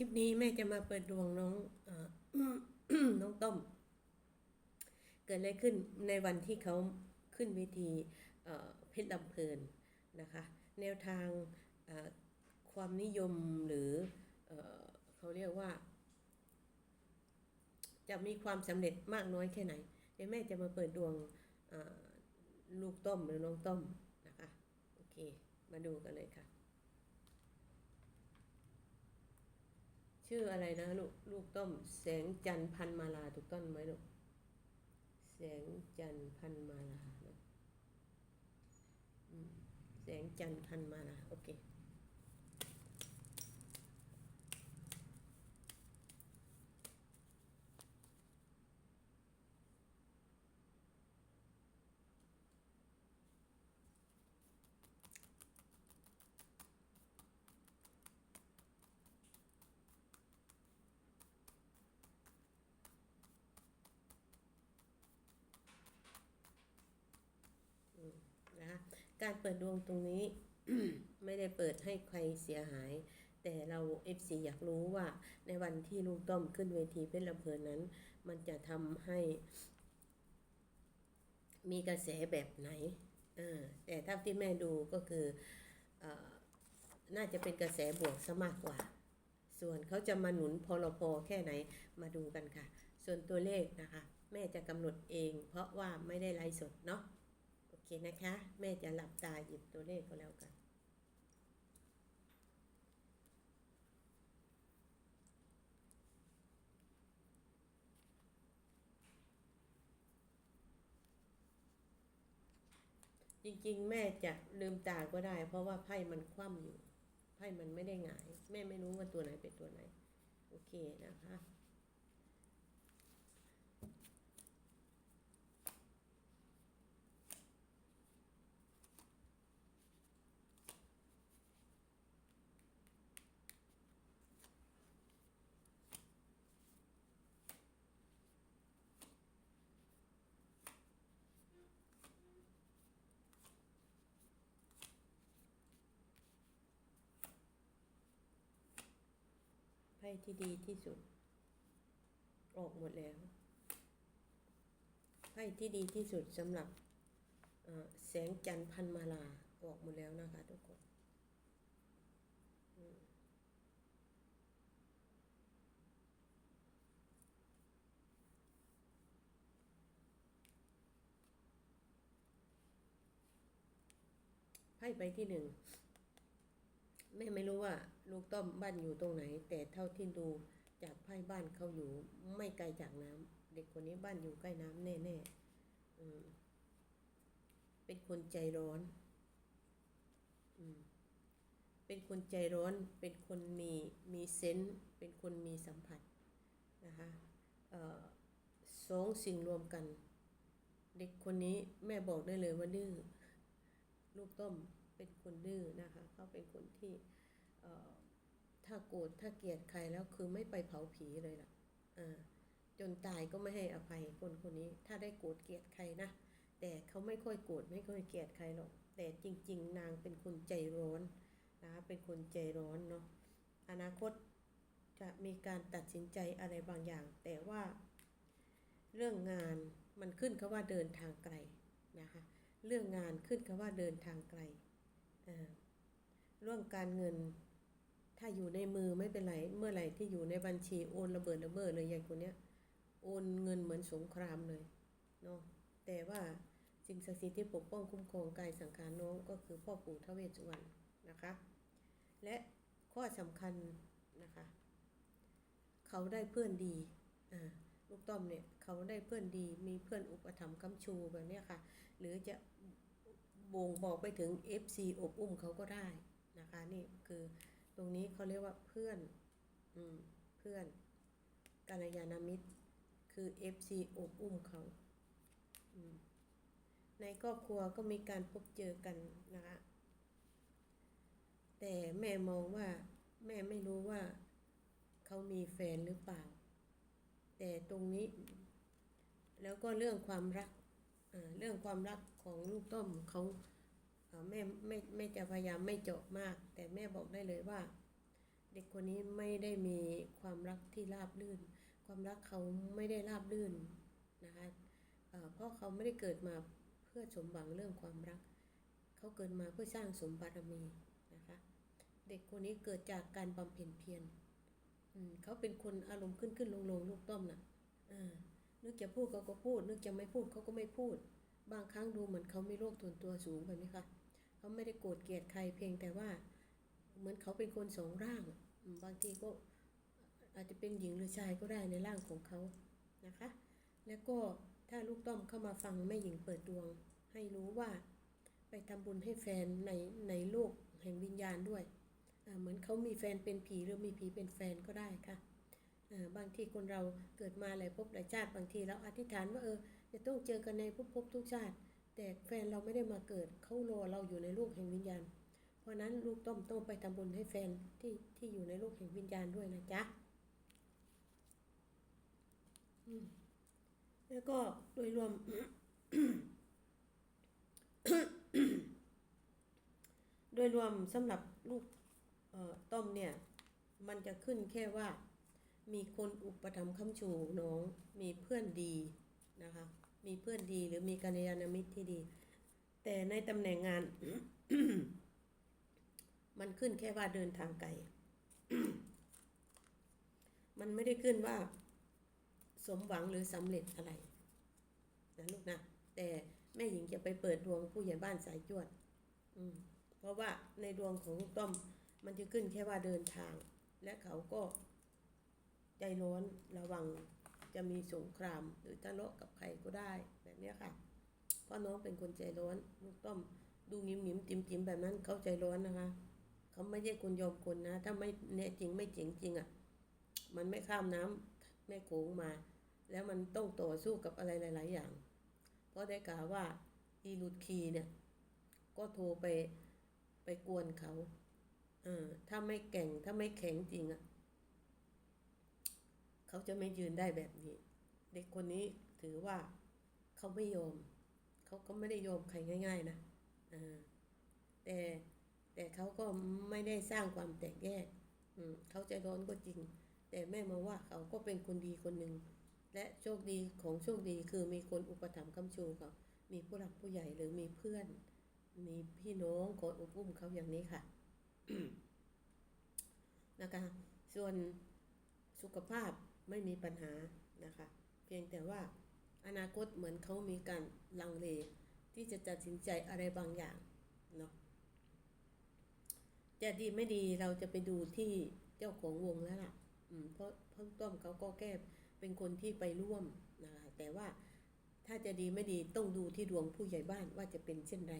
ลิปนี้แม่จะมาเปิดดวงน้องอน้องต้ม เกิดอะไรขึ้นในวันที่เขาขึ้นเวทีเพชรลำเพลินนะคะ แนวทางความนิยมหรือเอเขาเรียกว่า จะมีความสำเร็จมากน้อยแค่ไหนเดี๋ยวแม่จะมาเปิดดวงลูกต้มหรือน้องต้มนะคะ โอเค มาดูกันเลยค่ะ ชื่ออะไรนะลูกลูกต้มแสงจันทร์พันมาลาถูกต้องไหมลูกแสงจันทร์พันมาลานะแสงจันทร์พันมาลาโอเค นะคะการเปิดดวงตรงนี้ไม่ได้เปิดให้ใครเสียหาย แต่เรา FC อยากรู้ว่าในวันที่ลุงต้อมขึ้นเวทีเพชรลำเพลินนั้น มันจะทำให้ มีกระแสแบบไหนแต่ถ้าที่แม่ดูก็คืออน่าจะเป็นกระแสบวกซะมากกว่า ส่วนเขาจะมาหนุนพลพแค่ไหนมาดูกันค่ะ ส่วนตัวเลขนะคะ แม่จะกำหนดเอง เพราะว่าไม่ได้ไลฟ์สดเนาะ เคนะคะ แม่จะหลับตาหยิบตัวเลขก็แล้วกันจริงๆ แม่จะลืมตาก็ได้ เพราะว่าไพ่มันคว่ำอยู่ ไพ่มันไม่ได้หงาย แม่ไม่รู้ว่าตัวไหนเป็นตัวไหน โอเคนะคะ ไพ่ที่ดีที่สุด ออกหมดแล้วไพ่ที่ดีที่สุดสำหรับเอ่อแสงจันทร์พันมาลาออกหมดแล้วนะคะทุกคนอืมไพ่ใบที่หนึ่ง แม่ไม่รู้ว่าลูกต้อมบ้านอยู่ตรงไหน แต่เท่าที่ดูจากไพ่บ้านเขาอยู่ไม่ไกลจากน้ำเด็กคนนี้บ้านอยู่ใกล้น้ำแน่ๆอืมเป็นคนใจร้อนอืมเป็นคนใจร้อน เป็นคนมีมีเซนส์เป็นคนมีสัมผัสนะคะเออสองสิ่งรวมกัน เด็กคนนี้แม่บอกได้เลยว่าดื้อลูกต้ม เป็นคนดื้อนะคะเขาเป็นคนที่ถ้าโกรธถ้าเกลียดใครแล้วคือไม่ไปเผาผีเลยล่ะจนตายก็ไม่ให้อภัยคนคนนี้ ถ้าได้โกรธเกลียดใครนะแต่เขาไม่ค่อยโกรธไม่ค่อยเกลียดใครหรอกแต่จริง ๆ นางเป็นคนใจร้อนนะคะเป็นคนใจร้อนเนาะอนาคตจะมีการตัดสินใจอะไรบางอย่าง แต่ว่าเรื่องงานมันขึ้นเขาว่าเดินทางไกลนะคะ เรื่องงานขึ้นคำว่าเดินทางไกล เรื่องการเงิน ถ้าอยู่ในมือไม่เป็นไร เมื่อไหร่ที่อยู่ในบัญชีโอนระเบิดระเบ้อเลยอย่างคนเนี้ย โอนเงินเหมือนสงครามเลยเนาะ แต่ว่าสิ่งศักดิ์สิทธิ์ที่ปกป้องคุ้มครองกายสังขารน้องก็คือพ่อปู่ทวเวสสุวรรณนะคะ และข้อสำคัญนะคะ เขาได้เพื่อนดีอ่าลูกต้อมเนี่ยเขาได้เพื่อนดีมีเพื่อนอุปถัมภ์คำชูแบบนี้ค่ะ หรือจะ บ่งบอกไปถึง FC อบอุ้มเขาก็ได้นะคะนี่คือตรงนี้เขาเรียกว่าเพื่อนอืมเพื่อนกัลยาณมิตร คือ FC อบอุ้มเขาอืมในครอบครัวก็มีการพบเจอกันนะคะแต่แม่มองว่าแม่ไม่รู้ว่าเขามีแฟนหรือเปล่า แต่ตรงนี้ แล้วก็เรื่องความรัก เรื่องความรักของลูกต้มเขาแม่ไม่ไม่จะพยายามไม่เจาะมาก แต่แม่บอกได้เลยว่า เด็กคนนี้ไม่ได้มีความรักที่ราบรื่น ความรักเขาไม่ได้ราบรื่นนะคะเอ่อเพราะเขาไม่ได้เกิดมาเพื่อสมหวังเรื่องความรัก เขาเกิดมาเพื่อสร้างสมบารมีนะคะเด็กคนนี้เกิดจากการบำเพ็ญเพียรเขาเป็นคนอารมณ์ขึ้นขึ้นลงลงลูกต้มน่ะอ นึกจะพูดเขาก็พูด นึกจะไม่พูดเขาก็ไม่พูด บางครั้งดูเหมือนเขาไมีโรคส่วนตัวสูงแบบนี้ค่ะเขาไม่ได้โกรธเกลียดใครเพียงแต่ว่า เหมือนเขาเป็นคนสองร่าง บางทีก็อาจจะเป็นหญิงหรือชายก็ได้ในร่างของเขานะคะ แล้วก็ถ้าลูกต้อมเข้ามาฟังแม่หญิงเปิดดวง ให้รู้ว่า ไปทำบุญให้แฟนในในโลกแห่งวิญญาณด้วย เหมือนเขามีแฟนเป็นผีหรือมีผีเป็นแฟนก็ได้ค่ะ บางทีคนเราเกิดมาหลายภพหลายชาติ บางทีเราอธิษฐานว่าเออจะต้องเจอกันในภพภพทุกชาติ แต่แฟนเราไม่ได้มาเกิดเขารอเราอยู่ในโลกแห่งวิญญาณ เพราะนั้นลูกต้อมต้องไปทำบุญให้แฟนที่ที่อยู่ในโลกแห่งวิญญาณด้วยนะจ๊ะแล้วก็โดยรวมโดยรวมสำหรับลูกเอ่อต้อมเนี่ย มันจะขึ้นแค่ว่า มีคนอุปถัมภ์ค้ำชูน้อง มีเพื่อนดีนะคะ มีเพื่อนดีหรือมีกัลยาณมิตรที่ดี แต่ในตำแหน่งงาน มันขึ้นแค่ว่าเดินทางไกล มันไม่ได้ขึ้นว่า สมหวังหรือสำเร็จอะไรนะลูกนะ แต่แม่หญิงจะไปเปิดดวงผู้ใหญ่บ้านสายจวด อืม เพราะว่าในดวงของต้อมมันจะขึ้นแค่ว่าเดินทาง และเขาก็ ใจร้อนระวังจะมีสงครามหรือทะเลาะกับใครก็ได้แบบนี้ค่ะ เพราะน้องเป็นคนใจร้อนลูกต้อมดูหงิมหงิมติมติมแบบนั้นเขาใจร้อนนะคะ เขาไม่ใช่คนยอมคนนะ ถ้าไม่แน่จริงไม่เจ๋งจริงอะ่ะ มันไม่ข้ามน้ำแม่โขงมา แล้วมันต้องต่อสู้กับอะไรหลาย ๆ อย่าง เพราะได้กล่าวว่าอีลูดคีเนี่ย ก็โทรไปไปกวนเขาเออถ้าไม่แก่งถ้าไม่แข็งจริงอะ่ะ เขาจะไม่ยืนได้แบบนี้ เด็กคนนี้ถือว่าเขาไม่ยอมเขาก็ไม่ได้ยอมใครง่าย ๆ นะเออแต่แต่เขาก็ไม่ได้สร้างความแตกแยกอืมเขาใจร้อนก็จริง แต่แม่มองว่าเขาก็เป็นคนดีคนหนึ่งและโชคดีของโชคดีคือมีคนอุปถัมภ์คำชูเขามีผู้หลักผู้ใหญ่หรือมีเพื่อน มีพี่น้องคอยอบอุ้มเขาอย่างนี้ค่ะนะคะ ส่วนสุขภาพ ไม่มีปัญหานะคะ เพียงแต่ว่าอนาคตเหมือนเขามีการลังเลที่จะตัดสินใจอะไรบางอย่างเนาะจะดีไม่ดีเราจะไปดูที่เจ้าของวงแล้วล่ะ อืมเพราะเพิ่งต้อมเขาก็แก้เป็นคนที่ไปร่วมนะคะแต่ว่าถ้าจะดีไม่ดีต้องดูที่ดวงผู้ใหญ่บ้านว่าจะเป็นเช่นไร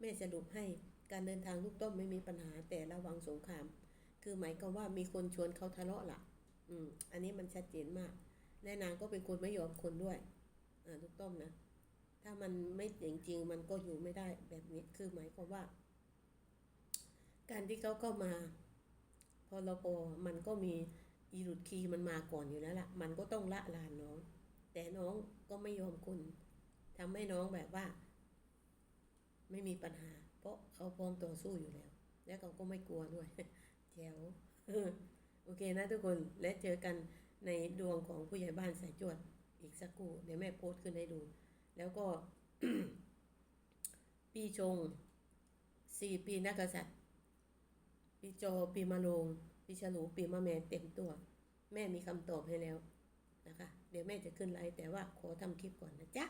แม่สรุปให้การเดินทางลูกต้อมไม่มีปัญหาแต่ระวังสงคราม คือหมายควาว่ามีคนชวนเขาทะเลาะล่ะ อืมอันนี้มันชัดเจนมาก และนางก็เป็นคนไม่ยอมคนด้วยอ่าลูกต้อมนะ ถ้ามันไม่จริงๆมันก็อยู่ไม่ได้แบบนี้คือหมายความว่า การที่เขาเข้ามาพอเราปมันก็มีอีรุดคีมันมาก่อนอยู่แล้วล่ะ มันก็ต้องละลานน้อง แต่น้องก็ไม่ยอมคุณทำให้น้องแบบว่า ไม่มีปัญหา เพราะเขาพร้อมต่อสู้อยู่แล้ว และเขาก็ไม่กลัวด้วยแจ๋ว โอเคนะทุกคนและเจอกันในดวงของผู้ใหญ่บ้านสายจวดอีกสักครู่เดี๋ยวแม่โพสต์ขึ้นให้ดู แล้วก็ ปีชงสี่ปีนักษัตริย์ ปีจอปีมะโรงปีฉลูปีมะแม่เต็มตัว แม่มีคำตอบให้แล้วนะคะ เดี๋ยวแม่จะขึ้นไลน์แต่ว่าขอทำคลิปก่อนนะจ๊ะ